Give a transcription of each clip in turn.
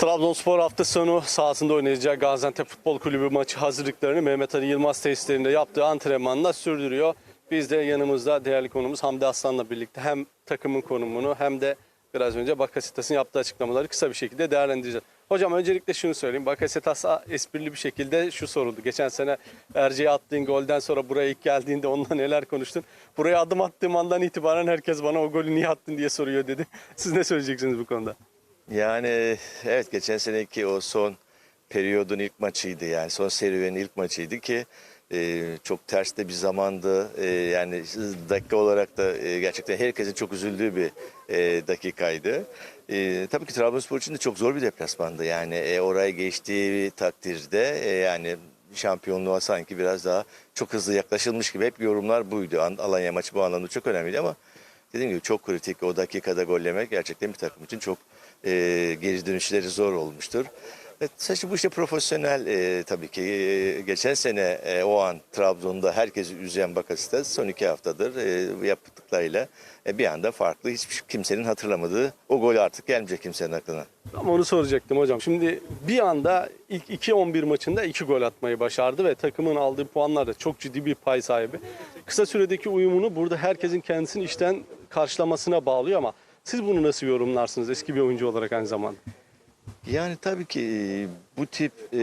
Trabzonspor hafta sonu sahasında oynayacağı Gaziantep Futbol Kulübü maçı hazırlıklarını Mehmet Ali Yılmaz tesislerinde yaptığı antrenmanla sürdürüyor. Biz de yanımızda değerli konumuz Hamdi Aslan'la birlikte hem takımın konumunu hem de biraz önce Bakasetas'ın yaptığı açıklamaları kısa bir şekilde değerlendireceğiz. Hocam öncelikle şunu söyleyeyim. Bakasetas'a esprili bir şekilde şu soruldu. Geçen sene Erce'ye attığın golden sonra buraya ilk geldiğinde onunla neler konuştun? Buraya adım attığım andan itibaren herkes bana o golü niye attın diye soruyor dedi. Siz ne söyleyeceksiniz bu konuda? Yani evet geçen seneki o son periyodun ilk maçıydı yani son serüvenin ilk maçıydı ki e, çok ters de bir zamandı E, yani dakika olarak da e, gerçekten herkesin çok üzüldüğü bir e, dakikaydı. E, tabii ki Trabzonspor için de çok zor bir deplasmandı yani e, oraya geçtiği takdirde e, yani şampiyonluğa sanki biraz daha çok hızlı yaklaşılmış gibi hep yorumlar buydu. An- Alanya maçı bu anlamda çok önemliydi ama dediğim gibi çok kritik o dakikada gollemek gerçekten bir takım için çok e, geri dönüşleri zor olmuştur. Evet, saçı bu işte profesyonel e, tabii ki. E, geçen sene e, o an Trabzon'da herkesi üzen Bakasitas son iki haftadır e, yaptıklarıyla e, bir anda farklı. Hiç kimsenin hatırlamadığı o gol artık gelmeyecek kimsenin aklına. Ama onu soracaktım hocam. Şimdi bir anda ilk 2-11 maçında 2 gol atmayı başardı ve takımın aldığı puanlar da çok ciddi bir pay sahibi. Kısa süredeki uyumunu burada herkesin kendisini işten karşılamasına bağlıyor ama siz bunu nasıl yorumlarsınız eski bir oyuncu olarak aynı zamanda? Yani tabii ki e, bu tip e,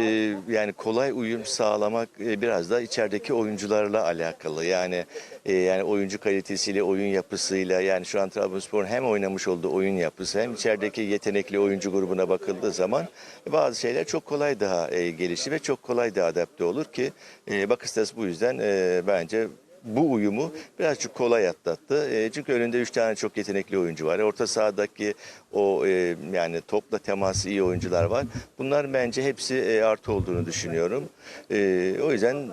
yani kolay uyum sağlamak e, biraz da içerideki oyuncularla alakalı. Yani yani oyuncu kalitesiyle, oyun yapısıyla yani şu an Trabzonspor'un hem oynamış olduğu oyun yapısı hem içerideki yetenekli oyuncu grubuna bakıldığı zaman bazı şeyler çok kolay daha gelişir ve çok kolay daha adapte olur ki Bakıstas bu yüzden bence bu uyumu birazcık kolay atlattı. E, çünkü önünde üç tane çok yetenekli oyuncu var. Orta sahadaki o e, yani topla teması iyi oyuncular var. Bunlar bence hepsi e, artı olduğunu düşünüyorum. E, o yüzden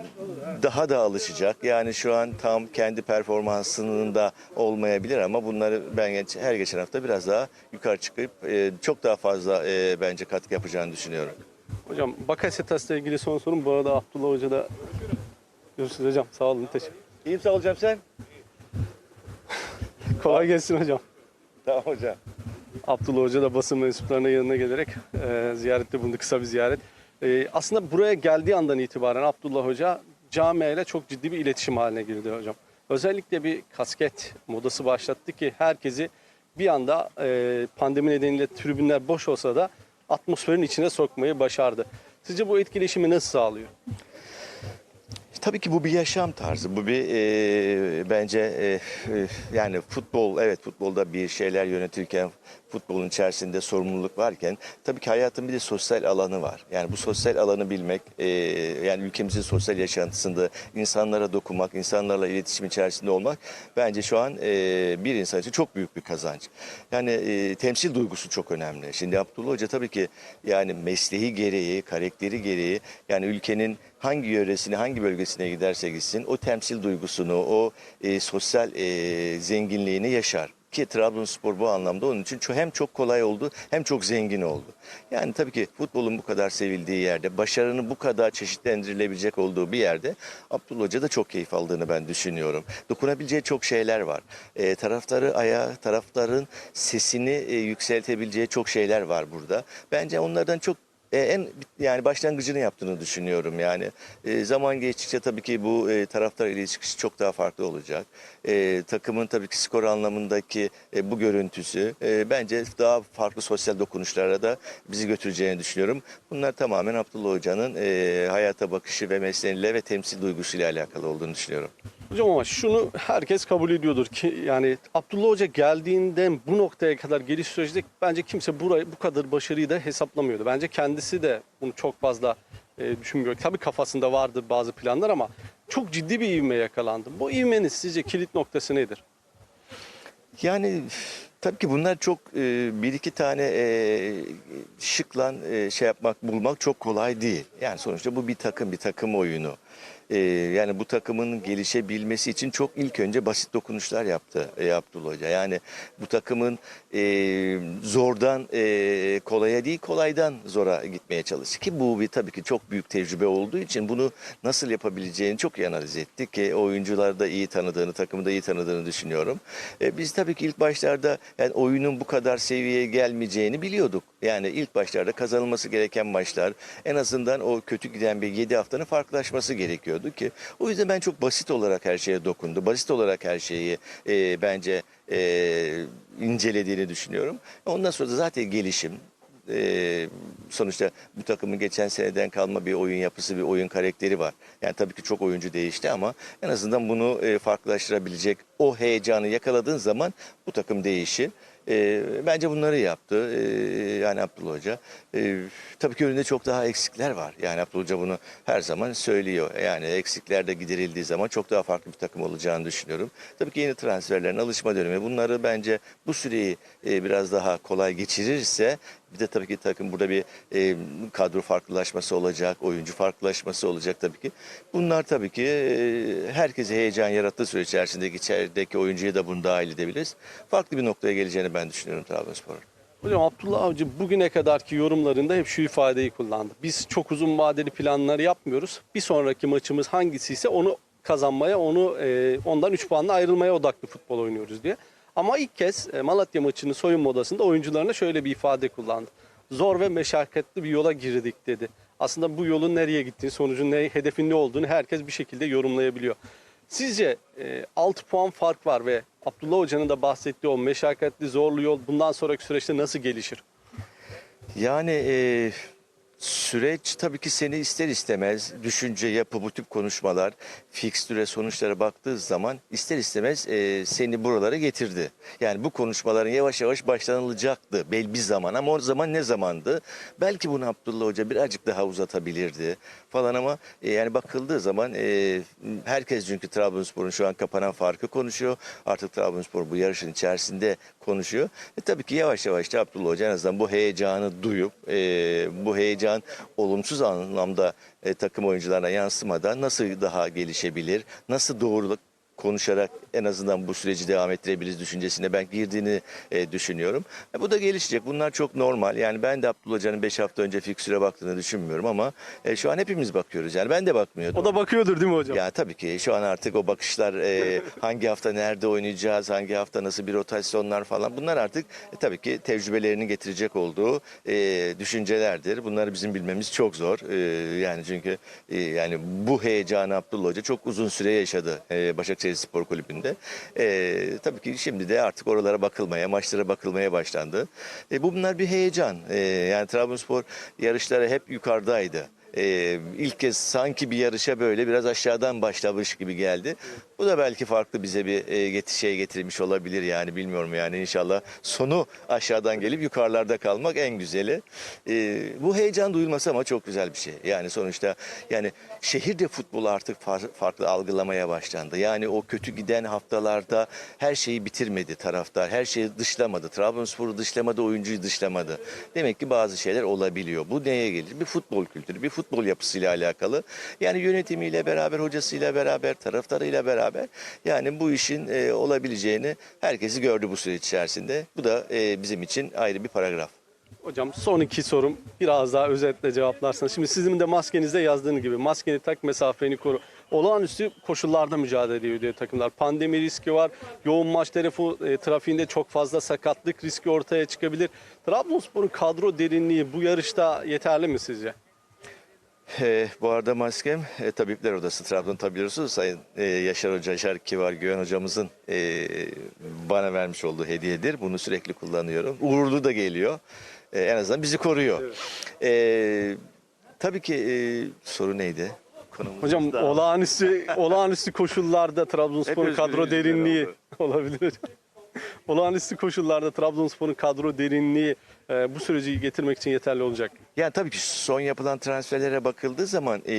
daha da alışacak. Yani şu an tam kendi performansının da olmayabilir ama bunları ben her geçen hafta biraz daha yukarı çıkıp çok daha fazla bence katkı yapacağını düşünüyorum. Hocam Bakasetas'la ilgili son sorum. Bu arada Abdullah Hoca da görüşürüz hocam. Sağ olun. Teşekkür İyiyim sağ olacağım sen. Kolay gelsin hocam. Tamam hocam. Abdullah Hoca da basın mensuplarına yanına gelerek e, ziyarette bulundu. Kısa bir ziyaret. E, aslında buraya geldiği andan itibaren Abdullah Hoca camiayla çok ciddi bir iletişim haline girdi hocam. Özellikle bir kasket modası başlattı ki herkesi bir anda e, pandemi nedeniyle tribünler boş olsa da atmosferin içine sokmayı başardı. Sizce bu etkileşimi nasıl sağlıyor? Tabii ki bu bir yaşam tarzı. Bu bir e, bence e, yani futbol evet futbolda bir şeyler yönetirken futbolun içerisinde sorumluluk varken tabii ki hayatın bir de sosyal alanı var. Yani bu sosyal alanı bilmek e, yani ülkemizin sosyal yaşantısında insanlara dokunmak, insanlarla iletişim içerisinde olmak bence şu an e, bir insan için çok büyük bir kazanç. Yani e, temsil duygusu çok önemli. Şimdi Abdullah Hoca tabii ki yani mesleği gereği, karakteri gereği yani ülkenin hangi yöresine, hangi bölgesine giderse gitsin o temsil duygusunu, o e, sosyal e, zenginliğini yaşar. Ki Trabzonspor bu anlamda onun için hem çok kolay oldu hem çok zengin oldu. Yani tabii ki futbolun bu kadar sevildiği yerde, başarının bu kadar çeşitlendirilebilecek olduğu bir yerde Abdullah Hoca da çok keyif aldığını ben düşünüyorum. Dokunabileceği çok şeyler var. E, taraftarı ayağa, taraftarın sesini e, yükseltebileceği çok şeyler var burada. Bence onlardan çok e, en yani başlangıcını yaptığını düşünüyorum yani. E, zaman geçtikçe tabii ki bu e, taraftar ilişkisi çok daha farklı olacak. E, takımın tabii ki skor anlamındaki e, bu görüntüsü e, bence daha farklı sosyal dokunuşlara da bizi götüreceğini düşünüyorum. Bunlar tamamen Abdullah Hoca'nın e, hayata bakışı ve mesleğiyle ve temsil duygusuyla alakalı olduğunu düşünüyorum. Hocam ama şunu herkes kabul ediyordur ki yani Abdullah Hoca geldiğinden bu noktaya kadar geliş sürecinde bence kimse burayı bu kadar başarıyı da hesaplamıyordu. Bence kendisi de bunu çok fazla e, düşünmüyor. Tabii kafasında vardır bazı planlar ama çok ciddi bir ivme yakalandı. Bu ivmenin sizce kilit noktası nedir? Yani tabii ki bunlar çok e, bir iki tane e, şıklan e, şey yapmak bulmak çok kolay değil. Yani sonuçta bu bir takım bir takım oyunu. E, yani bu takımın gelişebilmesi için çok ilk önce basit dokunuşlar yaptı e, Abdullah Hoca. Yani bu takımın e, zordan e, kolaya değil kolaydan zora gitmeye çalıştı. Ki bu bir tabii ki çok büyük tecrübe olduğu için bunu nasıl yapabileceğini çok iyi analiz ettik. ki oyuncular da iyi tanıdığını, takımı da iyi tanıdığını düşünüyorum. E, biz tabii ki ilk başlarda yani oyunun bu kadar seviyeye gelmeyeceğini biliyorduk. Yani ilk başlarda kazanılması gereken maçlar en azından o kötü giden bir 7 haftanın farklılaşması gerekiyordu ki. O yüzden ben çok basit olarak her şeye dokundu. Basit olarak her şeyi e, bence e, incelediğini düşünüyorum. Ondan sonra da zaten gelişim, e, sonuçta bu takımın geçen seneden kalma bir oyun yapısı, bir oyun karakteri var. Yani tabii ki çok oyuncu değişti ama en azından bunu e, farklılaştırabilecek o heyecanı yakaladığın zaman bu takım değişir. E, bence bunları yaptı e, yani Abdullah Hoca. E, tabii ki önünde çok daha eksikler var. Yani Abdullah Hoca bunu her zaman söylüyor. Yani eksikler de giderildiği zaman çok daha farklı bir takım olacağını düşünüyorum. Tabii ki yeni transferlerin alışma dönemi bunları bence bu süreyi e, biraz daha kolay geçirirse bir de tabii ki takım burada bir e, kadro farklılaşması olacak, oyuncu farklılaşması olacak tabii ki. Bunlar tabii ki e, herkese heyecan yarattığı süre içerisindeki içerideki oyuncuyu da bunu dahil edebiliriz. Farklı bir noktaya geleceğini ben düşünüyorum Trabzonspor'un. Hocam Abdullah Avcı bugüne kadarki yorumlarında hep şu ifadeyi kullandı. Biz çok uzun vadeli planlar yapmıyoruz. Bir sonraki maçımız hangisi ise onu kazanmaya, onu e, ondan 3 puanla ayrılmaya odaklı futbol oynuyoruz diye. Ama ilk kez e, Malatya maçının soyunma odasında oyuncularına şöyle bir ifade kullandı. Zor ve meşakkatli bir yola girdik dedi. Aslında bu yolun nereye gittiğini, sonucun ne, hedefin ne olduğunu herkes bir şekilde yorumlayabiliyor. Sizce e, 6 puan fark var ve Abdullah Hoca'nın da bahsettiği o meşakkatli, zorlu yol bundan sonraki süreçte nasıl gelişir? Yani e, süreç tabii ki seni ister istemez düşünce, yapı, bu tip konuşmalar, fikstüre sonuçlara baktığı zaman ister istemez e, seni buralara getirdi. Yani bu konuşmaların yavaş yavaş başlanılacaktı belli bir zaman ama o zaman ne zamandı? Belki bunu Abdullah Hoca birazcık daha uzatabilirdi falan ama e, yani bakıldığı zaman e, herkes çünkü Trabzonspor'un şu an kapanan farkı konuşuyor. Artık Trabzonspor bu yarışın içerisinde konuşuyor. E, tabii ki yavaş yavaş da Abdullah Hoca en azından bu heyecanı duyup e, bu heyecan olumsuz anlamda e, takım oyuncularına yansımadan nasıl daha gelişebilir, nasıl doğru konuşarak en azından bu süreci devam ettirebiliriz düşüncesine ben girdiğini e, düşünüyorum. E, bu da gelişecek. Bunlar çok normal. Yani ben de Abdullah Hoca'nın 5 hafta önce fiksüre baktığını düşünmüyorum ama e, şu an hepimiz bakıyoruz. Yani ben de bakmıyordum. O da bakıyordur değil mi hocam? Ya tabii ki şu an artık o bakışlar e, hangi hafta nerede oynayacağız, hangi hafta nasıl bir rotasyonlar falan bunlar artık e, tabii ki tecrübelerinin getirecek olduğu e, düşüncelerdir. Bunları bizim bilmemiz çok zor. E, yani çünkü e, yani bu heyecanı Abdullah Hoca çok uzun süre yaşadı e, Başakşehir Spor Kulübü'nde. E, tabii ki şimdi de artık oralara bakılmaya, maçlara bakılmaya başlandı. E, bu bunlar bir heyecan. E, yani Trabzonspor yarışlara hep yukarıdaydı e, ilk kez sanki bir yarışa böyle biraz aşağıdan başlamış gibi geldi. Bu da belki farklı bize bir e, şey getirmiş olabilir yani bilmiyorum yani inşallah sonu aşağıdan gelip yukarılarda kalmak en güzeli. E, bu heyecan duyulması ama çok güzel bir şey. Yani sonuçta yani şehirde futbol artık far- farklı algılamaya başlandı. Yani o kötü giden haftalarda her şeyi bitirmedi taraftar. Her şeyi dışlamadı. Trabzonspor'u dışlamadı, oyuncuyu dışlamadı. Demek ki bazı şeyler olabiliyor. Bu neye gelir? Bir futbol kültürü, bir futbol yapısıyla alakalı. Yani yönetimiyle beraber, hocasıyla beraber, taraftarıyla beraber yani bu işin e, olabileceğini herkesi gördü bu süreç içerisinde. Bu da e, bizim için ayrı bir paragraf. Hocam son iki sorum biraz daha özetle cevaplarsanız. Şimdi sizin de maskenizde yazdığınız gibi maskeni tak mesafeni koru. Olağanüstü koşullarda mücadele ediyor diyor takımlar. Pandemi riski var. Yoğun maç telefon, e, trafiğinde çok fazla sakatlık riski ortaya çıkabilir. Trabzonspor'un kadro derinliği bu yarışta yeterli mi sizce? E, bu arada maskem e, Tabipler Odası Trabzon Tabipleri Sayın e, Yaşar Hoca, Yaşar Kivar Güven hocamızın e, bana vermiş olduğu hediyedir. Bunu sürekli kullanıyorum. Uğurlu da geliyor. E, en azından bizi koruyor. E, tabii ki e, soru neydi? Konumuz Hocam da- olağanüstü olağanüstü koşullarda Trabzonspor'un Hep kadro derinliği olabilir hocam. Olağanüstü koşullarda Trabzonspor'un kadro derinliği e, bu süreci getirmek için yeterli olacak. Yani tabii ki son yapılan transferlere bakıldığı zaman e,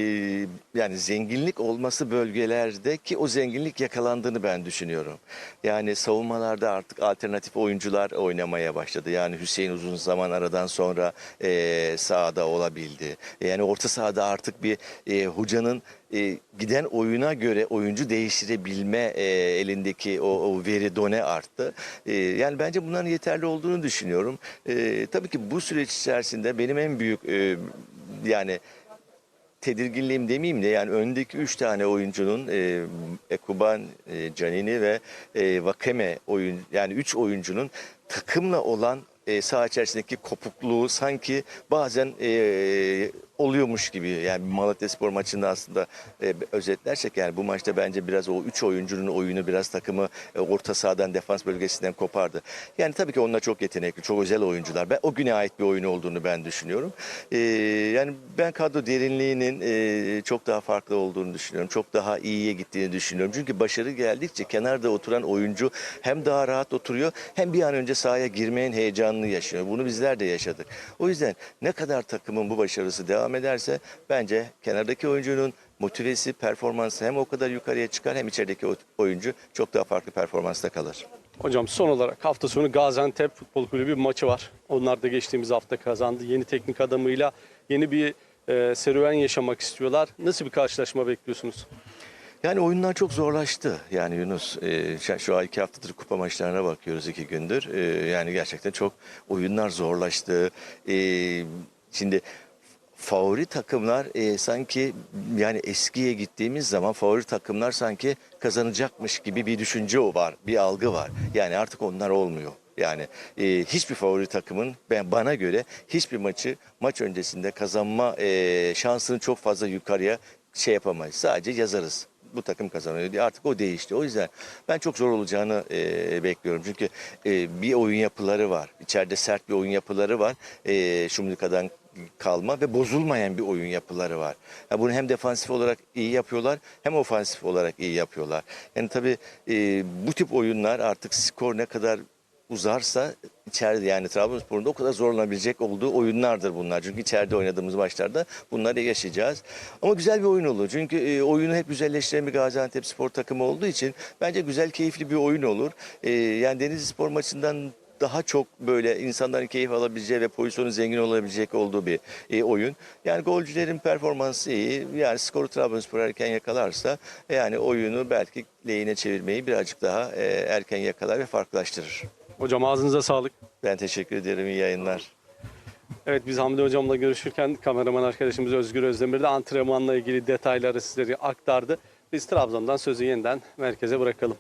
yani zenginlik olması bölgelerde ki o zenginlik yakalandığını ben düşünüyorum. Yani savunmalarda artık alternatif oyuncular oynamaya başladı. Yani Hüseyin uzun zaman aradan sonra e, sahada olabildi. Yani orta sahada artık bir e, hocanın e, giden oyuna göre oyuncu değiştirebilme e, elindeki o, o veri done arttı. E, yani bence bunların yeterli olduğunu düşünüyorum. E, tabii ki bu süreç içerisinde benim en büyük e, yani tedirginliğim demeyeyim de yani öndeki üç tane oyuncunun e, Ekuban, e, Canini ve e, Vakeme oyun yani üç oyuncunun takımla olan e, saha içerisindeki kopukluğu sanki bazen e, oluyormuş gibi. Yani Malatya Spor maçında aslında e, özetlersek yani bu maçta bence biraz o üç oyuncunun oyunu biraz takımı e, orta sahadan defans bölgesinden kopardı. Yani tabii ki onlar çok yetenekli, çok özel oyuncular. Ben o güne ait bir oyun olduğunu ben düşünüyorum. E, yani ben kadro derinliğinin e, çok daha farklı olduğunu düşünüyorum. Çok daha iyiye gittiğini düşünüyorum. Çünkü başarı geldikçe kenarda oturan oyuncu hem daha rahat oturuyor hem bir an önce sahaya girmenin heyecanını yaşıyor. Bunu bizler de yaşadık. O yüzden ne kadar takımın bu başarısı devam ederse bence kenardaki oyuncunun motivesi, performansı hem o kadar yukarıya çıkar hem içerideki oyuncu çok daha farklı performansta kalır. Hocam son olarak hafta sonu Gaziantep Futbol Kulübü bir maçı var. Onlar da geçtiğimiz hafta kazandı. Yeni teknik adamıyla yeni bir e, serüven yaşamak istiyorlar. Nasıl bir karşılaşma bekliyorsunuz? Yani oyunlar çok zorlaştı. Yani Yunus e, şu- an iki haftadır kupa maçlarına bakıyoruz iki gündür. E, yani gerçekten çok oyunlar zorlaştı. E, şimdi favori takımlar e, sanki yani eskiye gittiğimiz zaman favori takımlar sanki kazanacakmış gibi bir düşünce var, bir algı var. Yani artık onlar olmuyor. Yani e, hiçbir favori takımın ben bana göre hiçbir maçı maç öncesinde kazanma e, şansını çok fazla yukarıya şey yapamayız. Sadece yazarız. Bu takım kazanıyor diye artık o değişti. O yüzden ben çok zor olacağını e, bekliyorum. Çünkü e, bir oyun yapıları var. İçeride sert bir oyun yapıları var. E, Şumlika'dan kalma ve bozulmayan bir oyun yapıları var. Ya bunu hem defansif olarak iyi yapıyorlar hem ofansif olarak iyi yapıyorlar. Yani tabii e, bu tip oyunlar artık skor ne kadar uzarsa içeride yani Trabzonspor'un da o kadar zorlanabilecek olduğu oyunlardır bunlar. Çünkü içeride oynadığımız maçlarda bunları yaşayacağız. Ama güzel bir oyun olur. Çünkü e, oyunu hep güzelleştiren bir Gaziantep spor takımı olduğu için bence güzel, keyifli bir oyun olur. E, yani Denizli spor maçından daha çok böyle insanların keyif alabileceği ve pozisyonu zengin olabilecek olduğu bir e, oyun. Yani golcülerin performansı iyi. Yani skoru Trabzonspor erken yakalarsa yani oyunu belki lehine çevirmeyi birazcık daha e, erken yakalar ve farklılaştırır. Hocam ağzınıza sağlık. Ben teşekkür ederim. İyi yayınlar. Evet biz Hamdi hocamla görüşürken kameraman arkadaşımız Özgür Özdemir de antrenmanla ilgili detayları sizlere aktardı. Biz Trabzon'dan sözü yeniden merkeze bırakalım.